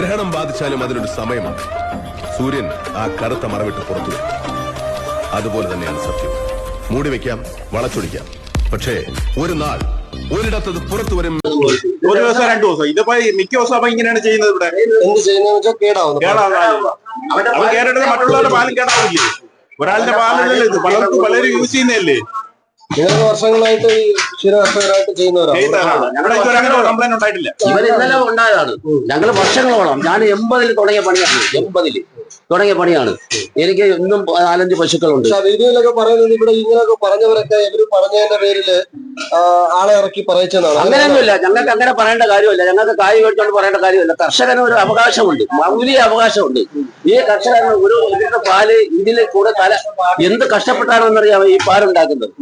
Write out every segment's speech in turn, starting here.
ഗ്രഹണം ബാധിച്ചാലും അതിനൊരു സമയമാണ് സൂര്യൻ ആ കറുത്ത മറവിട്ട് പുറത്തു വരും. അതുപോലെ തന്നെയാണ് സത്യം. മൂടി വെക്കാം വളച്ചൊടിക്കാം. പക്ഷേ ഒരു നാൾ ഒരിടത്തത് പുറത്തു വരും. ഒരു ദിവസം രണ്ടു ദിവസം. ഇതിപ്പോ മിക്ക ദിവസം അപ്പൊ ഇങ്ങനെയാണ് ചെയ്യുന്നത് ഇവിടെ. എന്ത് വെച്ചാൽ കേടാവുന്നു. കേരളത്തിൽ മറ്റുള്ളവരുടെ പാലും കേടാവില്ലേ ഒരാളുടെ പാലല്ലേ ഇത്. പലർക്കും പലരും യൂസ് ചെയ്യുന്നതല്ലേ? നിങ്ങൾ വർഷങ്ങളായിട്ട് ഈ ഇവർ ഇന്നലെ ഉണ്ടായതാണ്. ഞങ്ങൾ വർഷങ്ങളോളം ഞാൻ എൺപതിൽ തുടങ്ങിയ പണിയാണ്. എൺപതിൽ തുടങ്ങിയ പണിയാണ്. എനിക്ക് ഇന്നും നാലഞ്ച് പശുക്കളുണ്ട്. വീഡിയോയിലൊക്കെ പറയുന്നത് ഇവിടെ ഇങ്ങനെയൊക്കെ പറഞ്ഞവരൊക്കെ ഇവർ പറഞ്ഞതിന്റെ പേരിൽ ആളെ ഇറക്കി പറയിച്ചതാണ്. അങ്ങനെയൊന്നുമില്ല. ഞങ്ങൾക്ക് അങ്ങനെ പറയേണ്ട കാര്യമില്ല. ഞങ്ങൾക്ക് കായ് മേടിച്ചോണ്ട് പറയേണ്ട കാര്യമില്ല. കർഷകന് ഒരു അവകാശമുണ്ട്. മൗലിക അവകാശമുണ്ട്. ഈ കർഷകന് ഒരു പാൽ ഇതിൽ കൂടെ തല എന്ത് കഷ്ടപ്പെട്ടാണെന്നറിയാമോ ഈ പാലുണ്ടാക്കുന്നത്?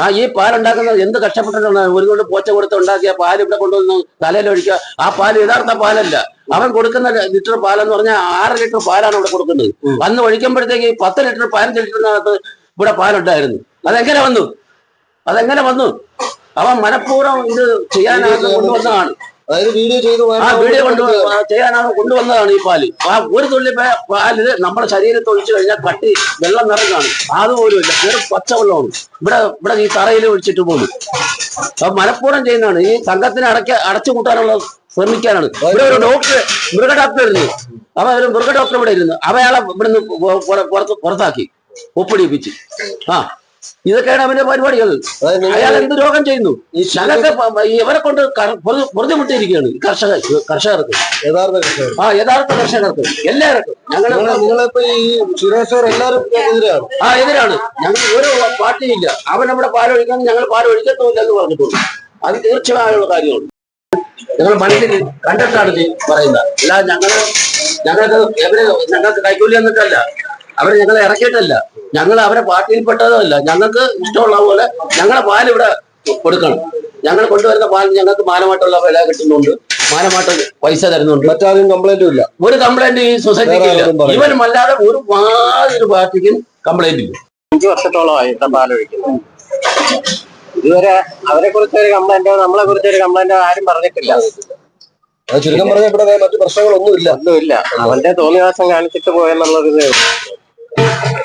ആ ഈ പാലുണ്ടാക്കുന്നത് എന്ത് കഷ്ടപ്പെട്ടിട്ടാണ്? ഒരു കൊണ്ട് പോച്ച കൊടുത്ത് ഉണ്ടാക്കിയ പാൽ ഇവിടെ കൊണ്ടുവന്ന് തലയിലൊഴിക്കുക ആ പാൽ യഥാർത്ഥ പാലല്ല. അവൻ കൊടുക്കുന്ന ലിറ്റർ പാലെന്ന് പറഞ്ഞാൽ ആറ് ലിറ്റർ പാലാണ് ഇവിടെ കൊടുക്കുന്നത്. വന്ന് ഒഴിക്കുമ്പോഴത്തേക്ക് പത്ത് ലിറ്റർ പതിനഞ്ച് ലിറ്ററിനകത്ത് ഇവിടെ പാലുണ്ടായിരുന്നു. അതെങ്ങനെ വന്നു? അതെങ്ങനെ വന്നു? അവൻ മനഃപൂർവം ഇത് ചെയ്യാനായിട്ട് കൊണ്ടുവന്നതാണ്. അതായത് വീഡിയോ ചെയ്ത് ആ വീഡിയോ കൊണ്ട് ചെയ്യാനാണ് കൊണ്ടുവന്നതാണ് ഈ പാൽ. ആ ഒരു തുള്ളി പാൽ നമ്മുടെ ശരീരത്തിൽ ഒഴിച്ചു കഴിഞ്ഞാൽ കട്ടി വെള്ളം നിറഞ്ഞാണ്. അതുപോലും ഇല്ല. വെറും പച്ചവെള്ളമാണ്. ഇവിടെ ഇവിടെ ഈ തറയിൽ ഒഴിച്ചിട്ട് പോകുന്നു അപ്പൊ മനഃപൂർവം ചെയ്യുന്നതാണ്. ഈ സംഘത്തിനെ അടക്ക അടച്ചു കൂട്ടാനുള്ള ശ്രമിക്കാനാണ്. ഇവിടെ ഒരു ഡോക്ടർ മൃഗ ഡോക്ടർ ഇരുന്നു. അവ ഒരു മൃഗ ഡോക്ടർ ഇവിടെ ഇരുന്നു. അവയാളെ ഇവിടുന്ന് പുറ- പുറ- പുറത്ത് പുറത്താക്കി. ഒപ്പിടിപ്പിച്ച്. ആ. ഇതൊക്കെയാണ് അവന്റെ പരിപാടികൾ. അയാൾ എന്ത് രോഗം ചെയ്യുന്നു? ഈ ഞങ്ങൾക്ക് ഇവരെ കൊണ്ട് വെറുതെ മുട്ടിയിരിക്കുകയാണ് പൊറുതിമുട്ടിയിരിക്കുകയാണ് കർഷക കർഷകർക്ക്. യഥാർത്ഥ കർഷകർ. ആ യഥാർത്ഥ കർഷകർക്ക്. എല്ലാവർക്കും. ഞങ്ങൾ നിങ്ങളിപ്പോ ഈ എല്ലാവരും എതിരാണ്. ആ എതിരാണ്. ഞങ്ങൾ ഒരു പാർട്ടിയില്ല. അവൻ നമ്മുടെ പാലൊഴിക്കാൻ ഞങ്ങൾ പാലൊഴിക്കത്തുമില്ല എന്ന് പറഞ്ഞിട്ടുള്ളൂ അത് തീർച്ചയായുള്ള കാര്യമാണ്. ഞങ്ങൾ മനസ്സിൽ കണ്ടിട്ടാണ് ഇത് പറയുന്നത്. അല്ല ഞങ്ങൾ ഞങ്ങൾക്ക് എവര് ഞങ്ങൾക്ക് കൈക്കൂലി എന്നിട്ടല്ല അവരെ ഞങ്ങളെ ഇറക്കിയിട്ടല്ല. ഞങ്ങൾ അവരെ പാർട്ടിയിൽപ്പെട്ടതല്ല. ഞങ്ങൾക്ക് ഇഷ്ടമുള്ള പോലെ ഞങ്ങളെ പാൽ ഇവിടെ കൊടുക്കണം. ഞങ്ങൾ കൊണ്ടുവരുന്ന പാൽ ഞങ്ങൾക്ക് മാനമായിട്ടുള്ള വില കിട്ടുന്നുണ്ട്. മാനമായിട്ട് പൈസ തരുന്നുണ്ട്. മറ്റാരും കംപ്ലൈന്റും ഇല്ല. ഒരു കംപ്ലൈന്റ് ഈ സൊസൈറ്റിക്ക് ഇല്ല. ഇവനും അല്ലാതെ ഒരു മാതിരി പാർട്ടിക്കും കംപ്ലൈന്റ് ഇല്ല. അഞ്ചു വർഷത്തോളമായി ഇവിടെ പാലൊഴിക്കുന്നത് ഇതുവരെ അവരെ കുറിച്ച് ഒരു കംപ്ലൈന്റോ നമ്മളെ കുറിച്ച് ഒരു കംപ്ലൈന്റോ ആരും പറഞ്ഞിട്ടില്ല. ചുരുക്കം പറഞ്ഞ ഇവിടെ മറ്റു പ്രശ്നങ്ങളൊന്നും ഇല്ല ഒന്നുമില്ല. അവന്റെ തോന്നിവാസം കാണിച്ചിട്ട് പോയെന്നുള്ളത്